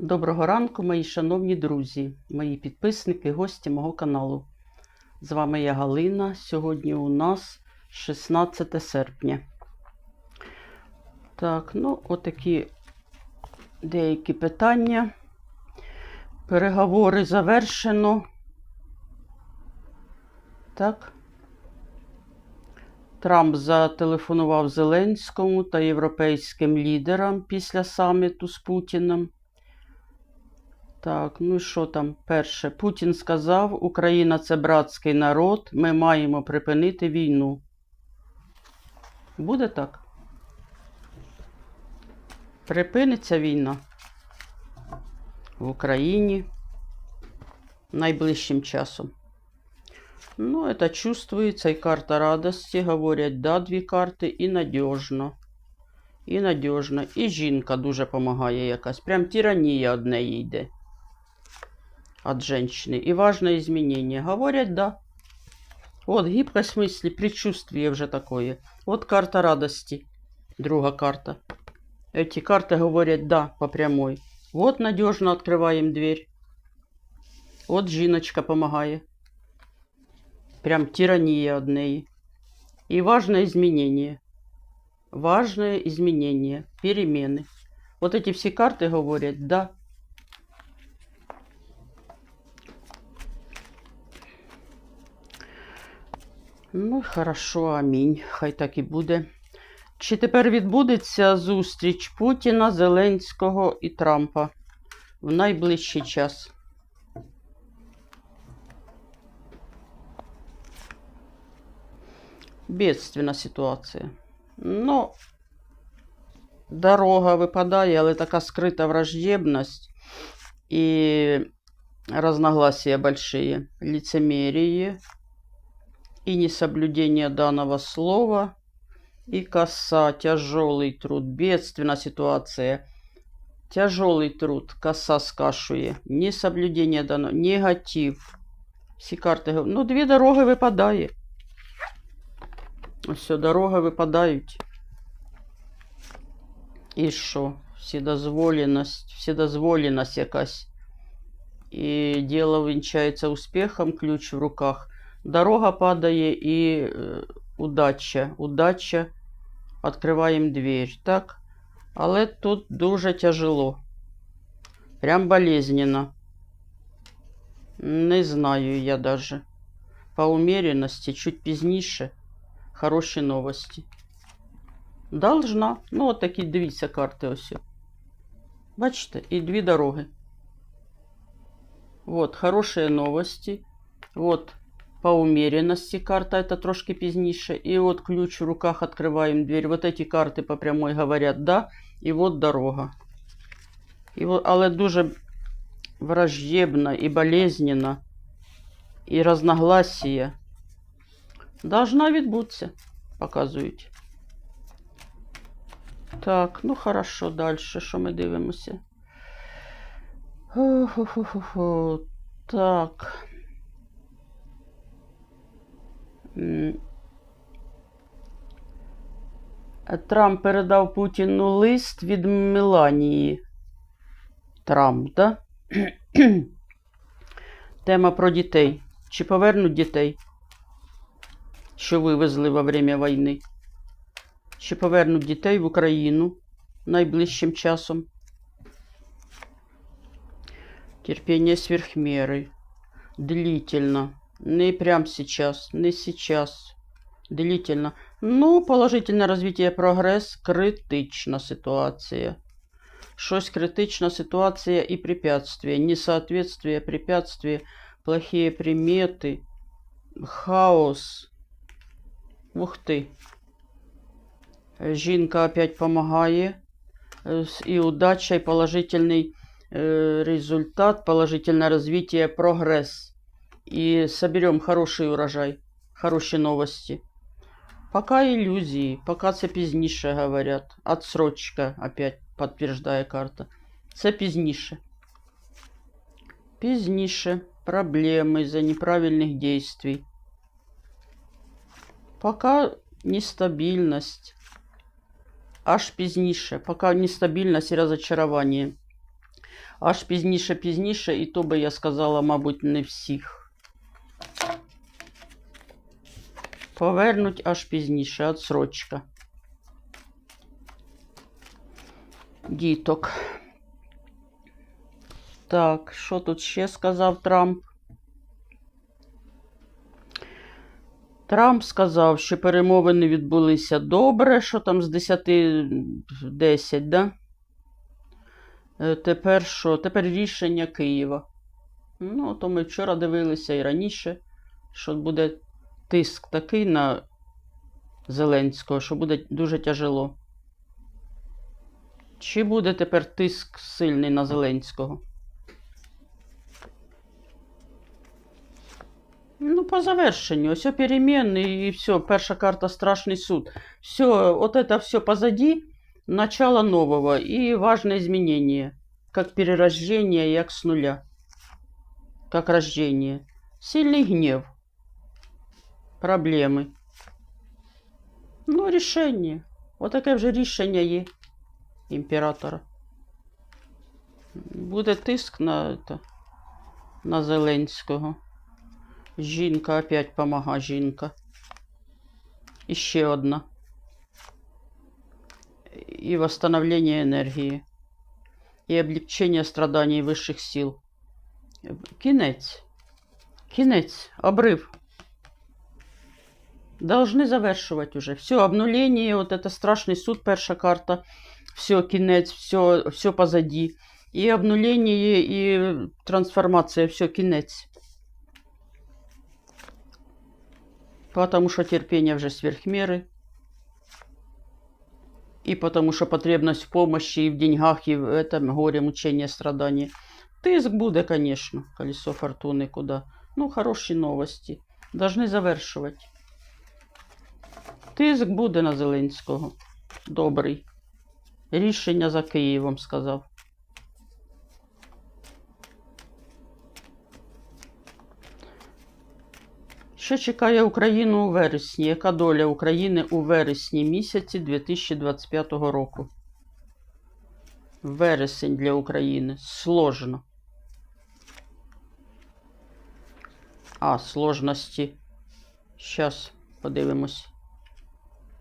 Доброго ранку, мої шановні друзі, мої підписники, гості мого каналу. З вами я Галина. Сьогодні у нас 16 серпня. Так, ну, отакі деякі питання. Переговори завершено. Так. Трамп зателефонував Зеленському та європейським лідерам після саміту з Путіним. Так, ну і що там? Перше. Путін сказав, Україна це братський народ, ми маємо припинити війну. Буде так? Припиниться війна в Україні найближчим часом. Ну, это чувствуется, и карта радости, говорять, да, дві карти, і надіжно. І надіжно. І жінка дуже допомагає якась. Прям тиранія од неї йде. От женщины. И важное изменение. Говорять, да. Вот гибкость мысли, предчувствие вже такое. Вот карта радости. Друга карта. Эти карты говорят да по прямой. Вот надежно открываем дверь. Вот жіночка помогає. Прям тирания од неї. И важное изменение. Важное изменение. Перемены. Вот эти все карты говорят да. Ну, хорошо, амінь. Хай так і буде. Чи тепер відбудеться зустріч Путіна, Зеленського і Трампа в найближчий час? Бедственна ситуація. Ну, дорога випадає, але така скрита враждебність і разногласия большие. Лицемерие и несоблюдение данного слова, и коса, тяжелый труд, бедственная ситуация, тяжелый труд, коса скашує, несоблюдение данного, негатив. Всі карти говорять, ну, дві дороги випадає. Все, дороги випадають. І що? Вседозволеність, вседозволеність якась. І діло вінчається успіхом, ключ в руках. Дорога падає і е, удача. Удача. Відкриваємо двір, так? Але тут дуже тяжело. Прям болезненно. Не знаю я даже. По умеренности, чуть пізніше. Хороші новості. Должна. Ну, от такі, дивіться, карти ось. Бачите, і дві дороги. Вот, хорошие новости. Вот, по умеренности карта, это трошки пізніше. И вот ключ в руках, открываем дверь. Вот эти карты по прямой говорят да. И вот дорога. І, вот, але дуже враждебно і болезненно, і разногласія. Должна відбутися, показують. Так, ну хорошо, далі. Що ми дивимося? Ху-ху-ху-ху. Так. Трамп передав Путіну лист від Меланії. Трамп, да? Тема про дітей. Чи повернуть дітей, що вивезли во время війни? Чи повернуть дітей в Україну найближчим часом? Терпение сверх меры. Длительно. Не прям сейчас, не сейчас. Длительно. Ну, положительне развитие, прогрес, критична ситуація. Щось критична ситуація і препятствия. Несоответствие, препятствия, плохие приметы, хаос. Ух ты. Жінка опять помогає. Е, с- І удача, і положительний э, результат, положительное развитие, прогресс. И соберем хороший урожай, хорошие новости. Пока иллюзии, пока це пізніше говорят. Отсрочка опять подтверждая карта. Це пізніше. Пізніше. Проблемы из-за неправильных действий. Пока нестабильность. Аж пізніше. Пока нестабильность и разочарование. аж пізніше, пізніше, і то би я сказала, мабуть, не всіх. Повернуть аж пізніше, отсрочка. Діток. Так, що тут ще сказав Трамп? Трамп сказав, що перемовини відбулися добре, що там з 10 в 10, да? Е, Тепер що? Тепер рішення Києва. Ну, то ми вчора дивилися і раніше, що буде тиск такий на Зеленського, що буде дуже тяжело. Чи буде тепер тиск сильний на Зеленського? Ну, по завершенню. Все перемены и все. Перша карта страшный суд. Все, вот это все позади. Начало нового и важное изменение. Как перерождение, як с нуля. Как рождение. Сильный гнев. Проблеми. Ну, рішення. Отаке вже рішення є імператора. Буде тиск на, на Зеленського. Жінка опять помага, жінка. І ще одна. І восстановление енергії. І облегчення страданий вищих сил. Кінець. Кінець. Обрив. Должны завершивать уже. Все, обнуление, вот это страшный суд, перша карта. Все, кінець, все, все позади. І обнуление, і трансформація, все, кінець. Потому что терпение уже сверх меры. И потому что потребность в помощи и в деньгах, и в этом горе, мучение, страдания. Тиск буде, конечно, колесо фортуны куда. Ну, хороші новості. Должны завершувати. Тиск буде на Зеленського. Добрий. Рішення за Києвом сказав. Що чекає Україну у вересні? Яка доля України у вересні місяці 2025 року? Вересень для України. Сложно. А, сложності. Сейчас подивимось.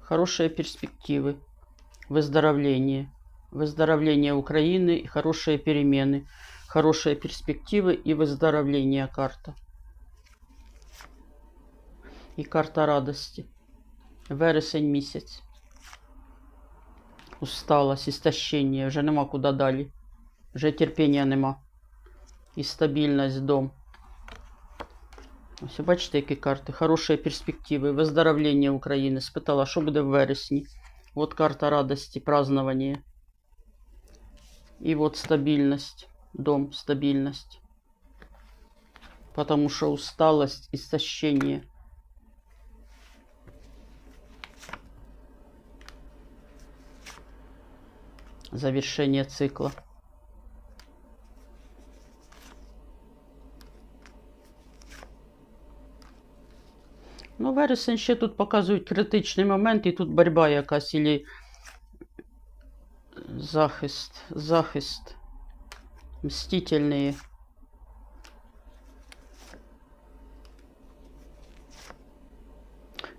Хорошие перспективы. Выздоровление. Выздоровление Украины и хорошие перемены. Хорошие перспективы и выздоровление карта. І карта радості. Вересень місяць. Усталость, істощення, вже нема куди далі. Вже терпіння нема. І стабільність дом. Ось, бачите, які карти. Хороші перспективи. Виздоровлення України. Спитала, що буде в вересні. От карта радості, праздновання. І от стабільність. Дом, стабільність. Потому що усталость, истощение. завершение цикла. Ну, вересень ще тут показують критичний момент, і тут боротьба якась, і захист, захист, мстительний.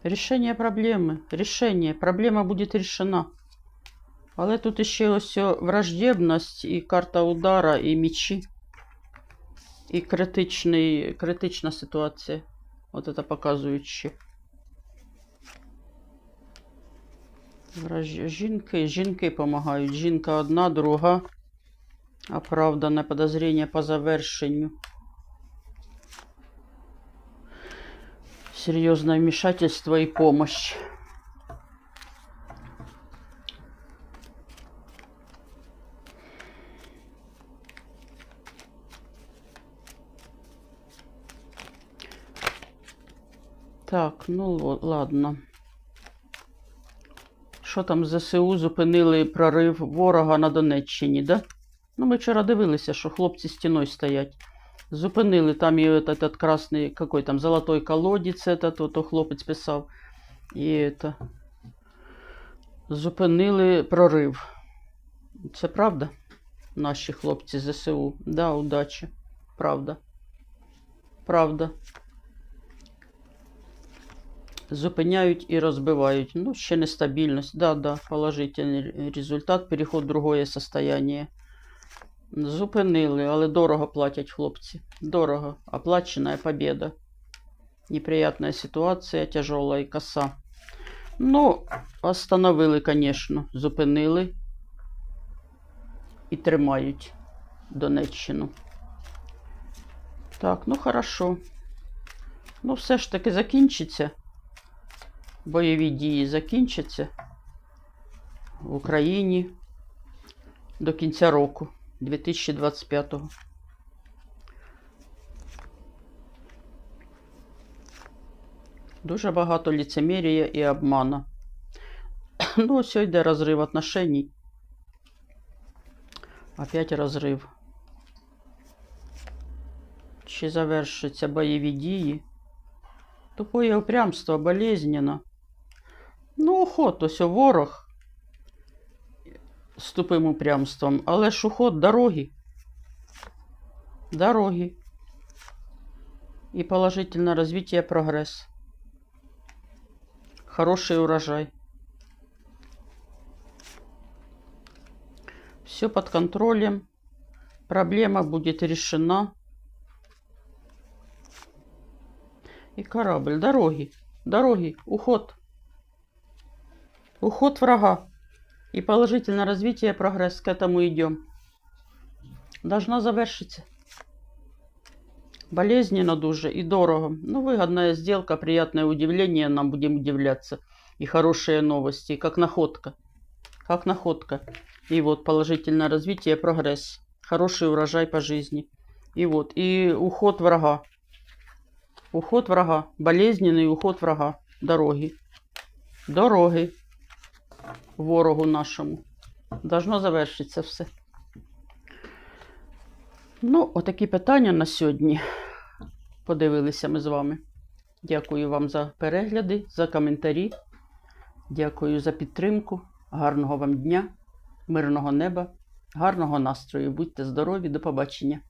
Решение проблемы. Решение. Проблема будет решена. Але тут ще ось враждебність, і карта удара, і мічі. І критичний, критична ситуація. От это показывающе. Жінки, жінки допомагають. Жінка одна, друга. Оправдане подозрение по завершенню. Серьезное вмешательство и помощь. Так, ну ладно. Що там ЗСУ зупинили прорив ворога на Донеччині, да? Ну, ми вчора дивилися, що хлопці стіною стоять. Зупинили там і этот, этот красний, какой там, золотой колодець, это, то, то хлопець писав. І это. Зупинили прорив. Це правда? наші хлопці ЗСУ. Да, удачі. Правда. Правда. Зупиняють і розбивають. Ну, ще нестабільність. Да, да, положительний результат, переход в другое состояние. Зупинили, але дорого платять хлопці. Дорого. Оплачена победа. Неприятная ситуація, тяжела і коса. Ну, остановили, звісно, зупинили і тримають Донеччину. Так, ну хорошо. Ну, все ж таки закінчиться. Бойові дії закінчаться в Україні до кінця року 2025-го. Дуже багато ліцемірія і обмана. Ну, ось йде розрив отношеній. Опять розрив. Чи завершаться бойові дії? Тупое упрямство, болезненно. Ну, уход, ось ворог з тупим упрямством, але ж уход дороги. Дороги. И положительное развитие, прогресс. Хороший урожай. Все под контролем. Проблема будет решена. И корабль. Дороги. Дороги. Уход. Уход врага. И положительное развитие, прогресс. К этому идем. Должна завершиться. Болезненно дуже и дорого. Ну, выгодная сделка, приятное удивление. Нам будем удивляться. И хорошие новости. Как находка. Как находка. И вот положительное развитие, прогресс. Хороший урожай по жизни. И вот. И уход врага. Уход врага. Болезненный уход врага. Дороги. Дороги. Ворогу нашому. Должно завершитися все. Ну, отакі питання на сьогодні. Подивилися ми з вами. Дякую вам за перегляди, за коментарі. Дякую за підтримку. Гарного вам дня, мирного неба, гарного настрою. Будьте здорові, до побачення.